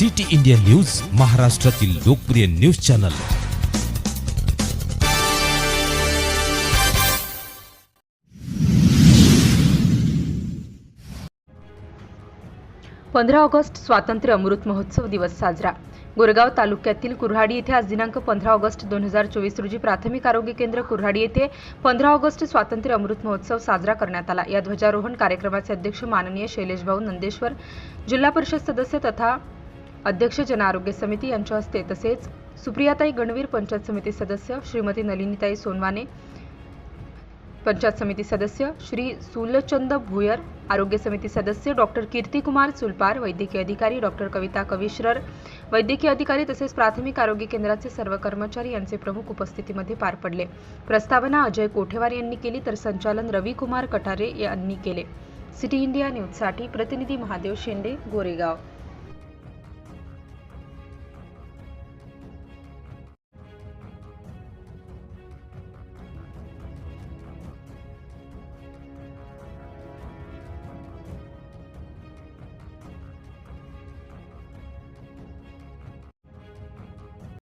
City India news महाराष्ट्रातील लोकप्रिय news channel. पंधरा ऑगस्ट स्वातंत्र्य अमृत महोत्सव दिवस साजरा. गोरेगाव तालुक्यातील कुऱ्हाडी येथे आज दिनांक पंधरा ऑगस्ट दोन हजार चोवीस रोजी प्राथमिक आरोग्य केंद्र कुऱ्हाडी येथे पंधरा ऑगस्ट स्वातंत्र्य अमृत महोत्सव साजरा करण्यात आला. या ध्वजारोहण कार्यक्रमाचे अध्यक्ष माननीय शैलेशभाऊ नंदेश्वर जिल्हा परिषद सदस्य तथा अध्यक्ष जन आरोग्य समिती यांच्या हस्ते तसेच सुप्रियाताई गणवीर पंचायत समिती सदस्य श्रीमती नलिनीताई सोनवाने पंचायत समिती सदस्य श्री सुलचंद भुयर आरोग्य समिती सदस्य डॉक्टर कीर्तिकुमार चुलपार वैद्यकीय अधिकारी डॉक्टर कविता कविश्रर वैद्यकीय अधिकारी तसेच प्राथमिक आरोग्य केंद्राचे सर्व कर्मचारी यांचे प्रमुख उपस्थितीमध्ये पार पडले. प्रस्तावना अजय कोठेवार यांनी केली तर संचालन रविकुमार कटारे यांनी केले. सिटी इंडिया न्यूजसाठी प्रतिनिधी महादेव शेंडे गोरेगाव.